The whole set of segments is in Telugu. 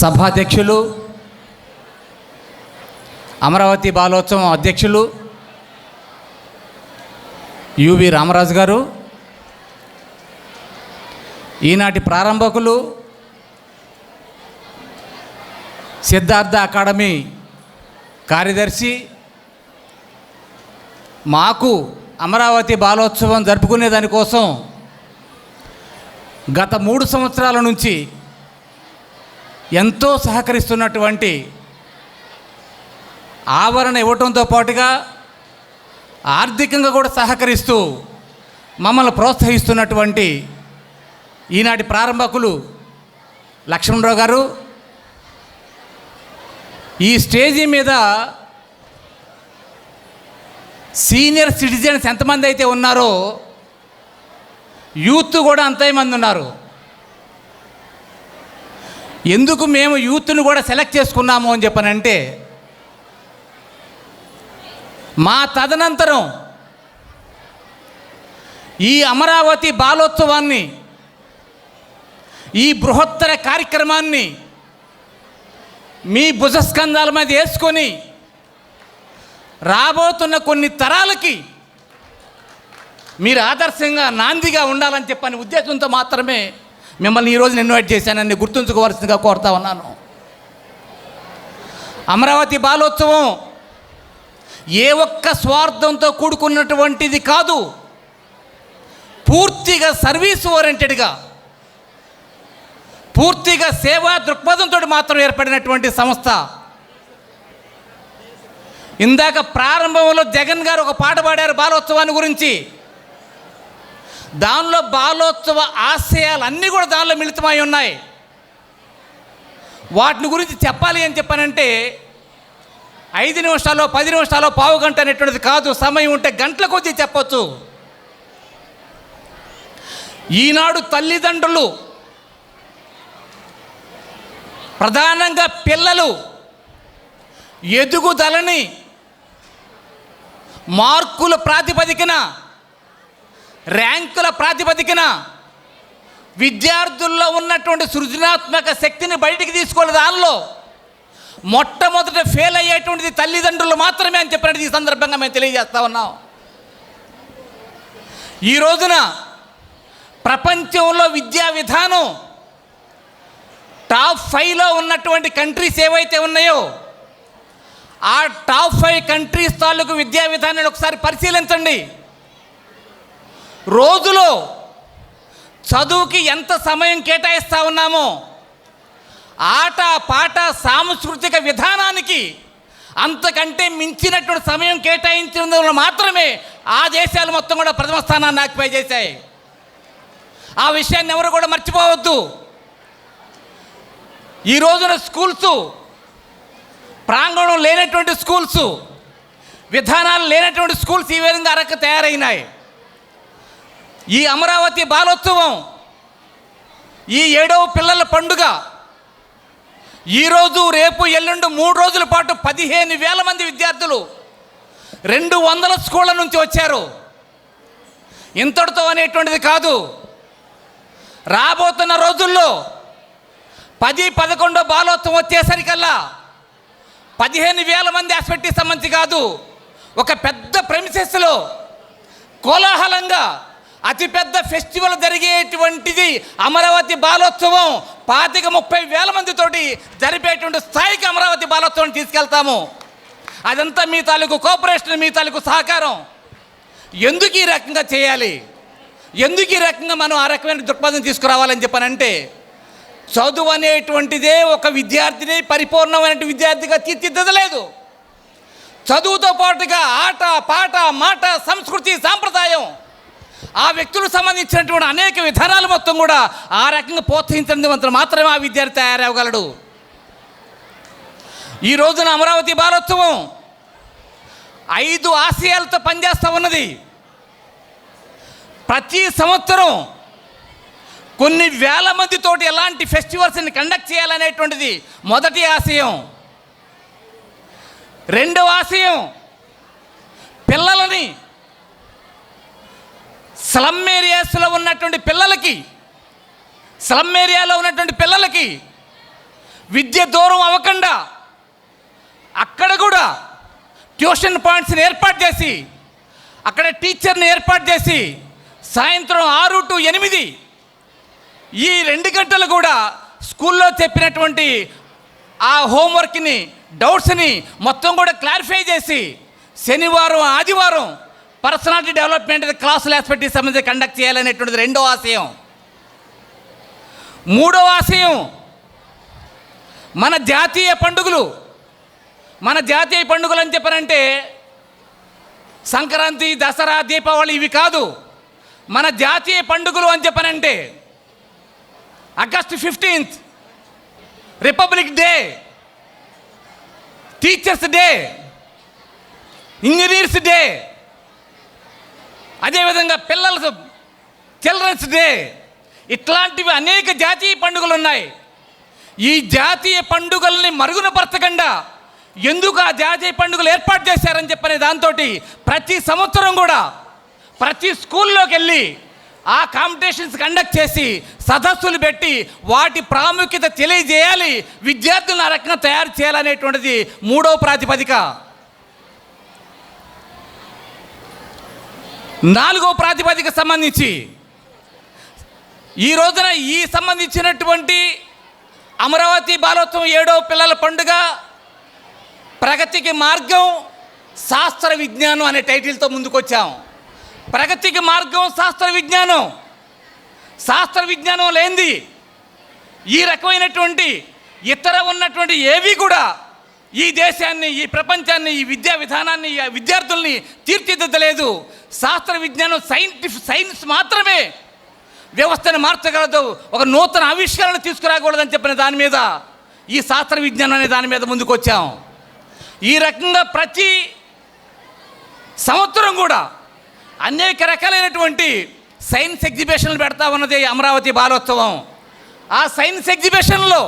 సభాధ్యక్షులు అమరావతి బాలోత్సవం అధ్యక్షులు యువి రామరాజు గారు ఈనాటి ప్రారంభకులు సిద్ధార్థ అకాడమీ కార్యదర్శి మాకు అమరావతి బాలోత్సవం జరుపుకునే దానికోసం గత మూడు సంవత్సరాల నుంచి ఎంతో సహకరిస్తున్నటువంటి ఆవరణ ఇవ్వటంతో పాటుగా ఆర్థికంగా కూడా సహకరిస్తూ మమ్మల్ని ప్రోత్సహిస్తున్నటువంటి ఈనాటి ప్రారంభకులు లక్ష్మణరావు గారు. ఈ స్టేజీ మీద సీనియర్ సిటిజన్స్ ఎంతమంది అయితే ఉన్నారో యూత్ కూడా అంతే మంది ఉన్నారు. ఎందుకు మేము యూత్ను కూడా సెలెక్ట్ చేసుకున్నాము అని చెప్పనంటే మా తదనంతరం ఈ అమరావతి బాలోత్సవాన్ని ఈ బృహత్తర కార్యక్రమాన్ని మీ భుజస్కంధాల మీద వేసుకొని రాబోతున్న కొన్ని తరాలకి మీరు ఆదర్శంగా నాందిగా ఉండాలని చెప్పని ఉద్దేశంతో మాత్రమే మిమ్మల్ని ఈరోజు ఇన్వైట్ చేశానని గుర్తుంచుకోవాల్సిందిగా కోరుతా ఉన్నాను. అమరావతి బాలోత్సవం ఏ ఒక్క స్వార్థంతో కూడుకున్నటువంటిది కాదు. పూర్తిగా సర్వీస్ ఓరియంటెడ్గా పూర్తిగా సేవా దృక్పథంతో మాత్రం ఏర్పడినటువంటి సంస్థ. ఇందాక ప్రారంభంలో జగన్ గారు ఒక పాట పాడారు బాలోత్సవాన్ని గురించి. దానిలో బాలోత్సవ ఆశయాలు అన్నీ కూడా దానిలో మిళితమై ఉన్నాయి. వాటిని గురించి చెప్పాలి అని చెప్పానంటే ఐదు నిమిషాలు పది నిమిషాలు పావు గంట అనేటువంటిది కాదు సమయం ఉంటే గంటల కొద్దీ చెప్పచ్చు. ఈనాడు తల్లిదండ్రులు ప్రధానంగా పిల్లలు ఎదుగుదలని మార్కుల ప్రాతిపదికన ర్యాంకుల ప్రాతిపదికన విద్యార్థుల్లో ఉన్నటువంటి సృజనాత్మక శక్తిని బయటికి తీసుకోవాలి దానిలో. మొట్టమొదట ఫెయిల్ అయ్యేటువంటిది తల్లిదండ్రులు మాత్రమే అని చెప్పినట్టు ఈ సందర్భంగా మేము తెలియజేస్తా ఉన్నాం. ఈ రోజున ప్రపంచంలో విద్యా విధానం టాప్ ఫైవ్లో ఉన్నటువంటి కంట్రీస్ ఏవైతే ఉన్నాయో ఆ టాప్ ఫైవ్ కంట్రీస్ తాలూకు విద్యా విధానాన్ని ఒకసారి పరిశీలించండి. రోజులో చదువుకి ఎంత సమయం కేటాయిస్తూ ఉన్నామో ఆట పాట సాంస్కృతిక విధానానికి అంతకంటే మించినటువంటి సమయం కేటాయించిన మాత్రమే ఆ దేశాలు మొత్తం కూడా ప్రథమ స్థానాన్ని ఆక్యుపై చేశాయి. ఆ విషయాన్ని ఎవరు కూడా మర్చిపోవద్దు. ఈ రోజున స్కూల్స్ ప్రాంగణం లేనటువంటి స్కూల్స్ విధానాలు లేనటువంటి స్కూల్స్ ఈ విధంగా అరక తయారైనాయి. ఈ అమరావతి బాలోత్సవం ఈ ఏడవ పిల్లల పండుగ ఈరోజు రేపు ఎల్లుండి మూడు రోజుల పాటు పదిహేను వేల మంది విద్యార్థులు రెండు వందల స్కూళ్ళ నుంచి వచ్చారు. ఇంతటితో అనేటువంటిది కాదు. రాబోతున్న రోజుల్లో పది పదకొండో బాలోత్సవం వచ్చేసరికల్లా పదిహేను వేల మంది హాస్పిటల్కి సంబంధించి కాదు ఒక పెద్ద ప్రెమిసెస్లో కోలాహలంగా అతిపెద్ద ఫెస్టివల్ జరిగేటువంటిది అమరావతి బాలోత్సవం. పాతిక ముప్పై వేల మందితోటి జరిపేటువంటి స్థాయికి అమరావతి బాలోత్సవం తీసుకెళ్తాము. అదంతా మీ తాలూకు కోఆపరేషన్ మీ తాలూకు సహకారం. ఎందుకు ఈ రకంగా చేయాలి? ఎందుకు ఈ రకంగా మనం ఆ రకమైన దృక్పథం తీసుకురావాలని చెప్పానంటే చదువు అనేటువంటిదే ఒక విద్యార్థిని పరిపూర్ణమైన విద్యార్థిగా తీర్చిదిద్దలేదు. చదువుతో పాటుగా ఆట పాట మాట సంస్కృతి సాంప్రదాయం ఆ వ్యక్తులకు సంబంధించినటువంటి అనేక విధానాలు మొత్తం కూడా ఆ రకంగా ప్రోత్సహించినందుకు మాత్రమే ఆ విద్యార్థి తయారవ్వగలడు. ఈ రోజున అమరావతి బాలోత్సవం ఐదు ఆశయాలతో పనిచేస్తూ ఉన్నది. ప్రతి సంవత్సరం కొన్ని వేల మందితోటి ఎలాంటి ఫెస్టివల్స్ని కండక్ట్ చేయాలనేటువంటిది మొదటి ఆశయం. రెండవ ఆశయం పిల్లలని స్లమ్ ఏరియాస్లో ఉన్నటువంటి పిల్లలకి స్లమ్ ఏరియాలో ఉన్నటువంటి పిల్లలకి విద్య దూరం అవ్వకుండా అక్కడ కూడా ట్యూషన్ పాయింట్స్ని ఏర్పాటు చేసి అక్కడ టీచర్ని ఏర్పాటు చేసి సాయంత్రం ఆరు టు ఎనిమిది ఈ రెండు గంటలు కూడా స్కూల్లో చెప్పినటువంటి ఆ హోంవర్క్ని డౌట్స్ని మొత్తం కూడా క్లారిఫై చేసి శనివారం ఆదివారం పర్సనాలిటీ డెవలప్మెంట్ క్లాసులు ఆస్పెక్ట్కి సంబంధించి కండక్ట్ చేయాలనేటువంటిది రెండో ఆశయం. మూడో ఆశయం మన జాతీయ పండుగలు. మన జాతీయ పండుగలు అని చెప్పనంటే సంక్రాంతి దసరా దీపావళి ఇవి కాదు. మన జాతీయ పండుగలు అని చెప్పనంటే August fifteenth Republic Day teachers day engineers day అదేవిధంగా పిల్లల చిల్డ్రన్స్ డే. ఇట్లాంటివి అనేక జాతీయ పండుగలు ఉన్నాయి ఈ జాతీయ పండుగల్ని మరుగునపరచకుండా ఎందుకు ఆ జాతీయ పండుగలు ఏర్పాటు చేశారని చెప్పనే దాంతో ప్రతి సంవత్సరం కూడా ప్రతి స్కూల్లోకి వెళ్ళి ఆ కాంపిటీషన్స్ కండక్ట్ చేసి సదస్సులు పెట్టి వాటి ప్రాముఖ్యత తెలియజేయాలి విద్యార్థులను ఆ రకంగా తయారు చేయాలనేటువంటిది మూడో ప్రాతిపదిక. నాలుగో ప్రాతిపదిక సంబంధించి. ఈ రోజున ఈ సంబంధించినటువంటి అమరావతి బాలోత్సవం ఏడో పిల్లల పండుగ ప్రగతికి మార్గం శాస్త్ర విజ్ఞానం అనే టైటిల్తో ముందుకొచ్చాం. ప్రగతికి మార్గం శాస్త్ర విజ్ఞానం. శాస్త్ర విజ్ఞానం లేనిది ఈ రకమైనటువంటి ఇతర ఉన్నటువంటి ఏవి కూడా ఈ దేశాన్ని ఈ ప్రపంచాన్ని ఈ విద్యా విధానాన్ని ఈ విద్యార్థుల్ని తీర్చిదిద్దలేదు. శాస్త్ర విజ్ఞానం సైంటిఫిక్ సైన్స్ మాత్రమే వ్యవస్థను మార్చగలదు. ఒక నూతన ఆవిష్కరణ తీసుకురాకూడదని చెప్పిన దాని మీద ఈ శాస్త్ర విజ్ఞానం అనే దాని మీద ముందుకు వచ్చాం ఈ రకంగా ప్రతి సంవత్సరం కూడా అనేక రకాలైనటువంటి సైన్స్ ఎగ్జిబిషన్లు పెడతా ఉన్నది అమరావతి బాలోత్సవం. ఆ సైన్స్ ఎగ్జిబిషన్లో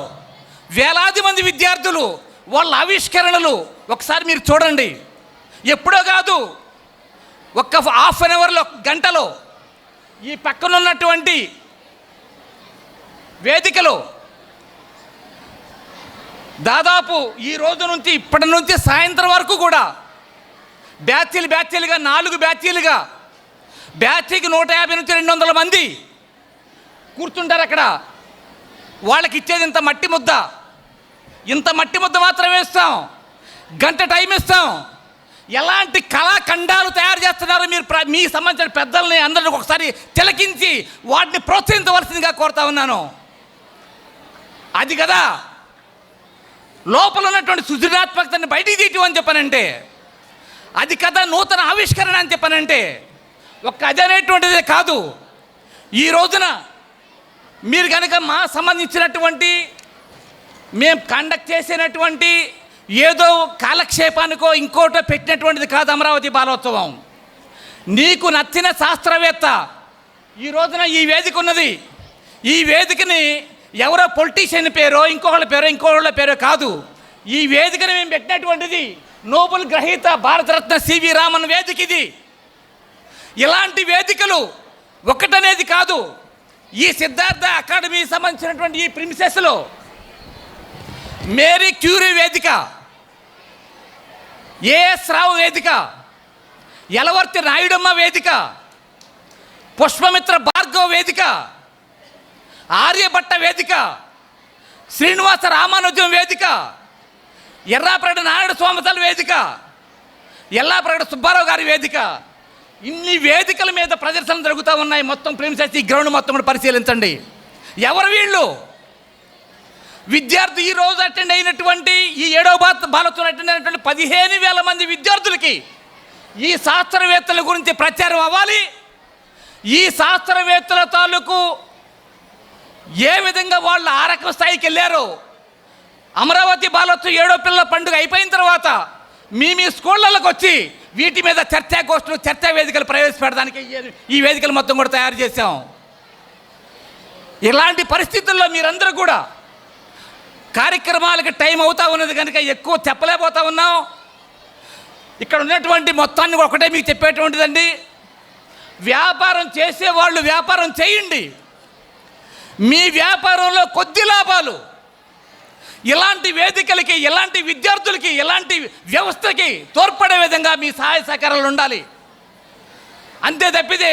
వేలాది మంది విద్యార్థులు వాళ్ళ ఆవిష్కరణలు ఒకసారి మీరు చూడండి. ఎప్పుడో కాదు ఒక్క హాఫ్ అన్ అవర్లో గంటలో ఈ పక్కన ఉన్నటువంటి వేదికలో దాదాపు ఈ రోజు నుంచి ఇప్పటి నుంచి సాయంత్రం వరకు కూడా బ్యాచీలు బ్యాచీలుగా నాలుగు బ్యాచీలుగా బ్యాచీకి నూట యాభై నుంచి రెండు వందల మంది కూర్చుంటారు అక్కడ. వాళ్ళకి ఇచ్చేది ఇంత మట్టి ముద్ద. ఇంత మట్టి ముద్ద మాత్రమే ఇస్తాం. గంట టైం ఇస్తాం. ఎలాంటి కళాఖండాలు తయారు చేస్తున్నారు మీరు మీ సంబంధించిన పెద్దల్ని అందరిని ఒకసారి తిలకించి వాటిని ప్రోత్సహించవలసిందిగా కోరుతా ఉన్నాను. అది కదా. లోపల ఉన్నటువంటి సృజనాత్మకతని బయటికి తీయటం అని చెప్పనంటే అది కదా నూతన ఆవిష్కరణ అని చెప్పనంటే ఒక అది అనేటువంటిదే కాదు. ఈ రోజున మీరు కనుక మా సంబంధించినటువంటి మేము కండక్ట్ చేసినటువంటి ఏదో కాలక్షేపానికో ఇంకోటో పెట్టినటువంటిది కాదు అమరావతి బాలోత్సవం. నీకు నచ్చిన శాస్త్రవేత్త ఈ రోజున ఈ వేదిక ఉన్నది. ఈ వేదికని ఎవరో పొలిటీషియన్ పేరో ఇంకొకళ్ళ పేరో ఇంకొకళ్ళ పేరో కాదు. ఈ వేదికని మేము పెట్టినటువంటిది నోబెల్ గ్రహీత భారతరత్న సివి రామన్ వేదిక ఇది ఇలాంటి వేదికలు ఒకటనేది కాదు. ఈ సిద్ధార్థ అకాడమీకి సంబంధించినటువంటి ఈ ప్రిన్సెస్లో మేరీ క్యూరీ వేదిక. ఏఎస్ రావు వేదిక. యలవర్తి నాయుడమ్మ వేదిక. పుష్పమిత్ర భార్గవ వేదిక. ఆర్యభట్ట వేదిక. శ్రీనివాస రామానుజం వేదిక. ఎర్రాప్రగడ నారాయణ స్వామితల వేదిక. ఎల్లాప్రగడ సుబ్బారావు గారి వేదిక. ఇన్ని వేదికల మీద ప్రదర్శనలు జరుగుతూ ఉన్నాయి. మొత్తం ప్రిన్సెస్ ఈ గ్రౌండ్ మొత్తం కూడా పరిశీలించండి. ఎవరు వీళ్ళు? విద్యార్థి ఈ రోజు అటెండ్ అయినటువంటి ఈ ఏడవ బాల బాలత్వం అటెండ్ అయినటువంటి పదిహేను వేల మంది విద్యార్థులకి ఈ శాస్త్రవేత్తల గురించి ప్రచారం అవ్వాలి. ఈ శాస్త్రవేత్తల తాలూకు ఏ విధంగా వాళ్ళు ఆ రకం స్థాయికి వెళ్ళారో అమరావతి బాలత్వం ఏడో పిల్లల పండుగ అయిపోయిన తర్వాత మీ మీ స్కూళ్ళకి వచ్చి వీటి మీద చర్చా గోష్ఠులు చర్చా వేదికలు ప్రవేశపెట్టడానికి ఈ- ఈ వేదికలు మొత్తం కూడా తయారు చేశాం. ఇలాంటి పరిస్థితుల్లో మీరందరూ కూడా కార్యక్రమాలకి టైం అవుతా ఉన్నది కనుక ఎక్కువ చెప్పలేకపోతా ఉన్నాం. ఇక్కడ ఉన్నటువంటి మొత్తాన్ని ఒకటే మీకు చెప్పేటువంటిదండి. వ్యాపారం చేసేవాళ్ళు వ్యాపారం చేయండి. మీ వ్యాపారంలో కొద్ది లాభాలు. ఇలాంటి వేదికలకి ఇలాంటి విద్యార్థులకి ఇలాంటి వ్యవస్థకి తోడ్పడే విధంగా మీ సహాయ సహకారాలు ఉండాలి. అంతే తప్పితే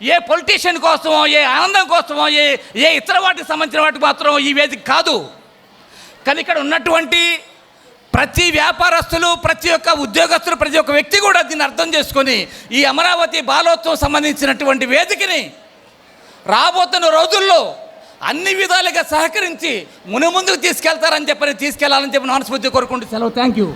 ఏ పొలిటీషియన్ కోసమో ఏ ఆనందం కోసమో ఏ ఏ ఇతర వాటికి సంబంధించిన వాటికి మాత్రం ఈ వేదిక కాదు. కానీ ఇక్కడ ఉన్నటువంటి ప్రతి వ్యాపారస్తులు ప్రతి ఒక్క ఉద్యోగస్తులు ప్రతి ఒక్క వ్యక్తి కూడా దీన్ని అర్థం చేసుకొని ఈ అమరావతి బాలోత్సవం సంబంధించినటువంటి వేదికని రాబోతున్న రోజుల్లో అన్ని విధాలుగా సహకరించి మునుముందుకు తీసుకెళ్తారని చెప్పని తీసుకెళ్ళాలని చెప్పి మనస్ఫూర్తి కోరుకుంటూ సెలవు. Thank you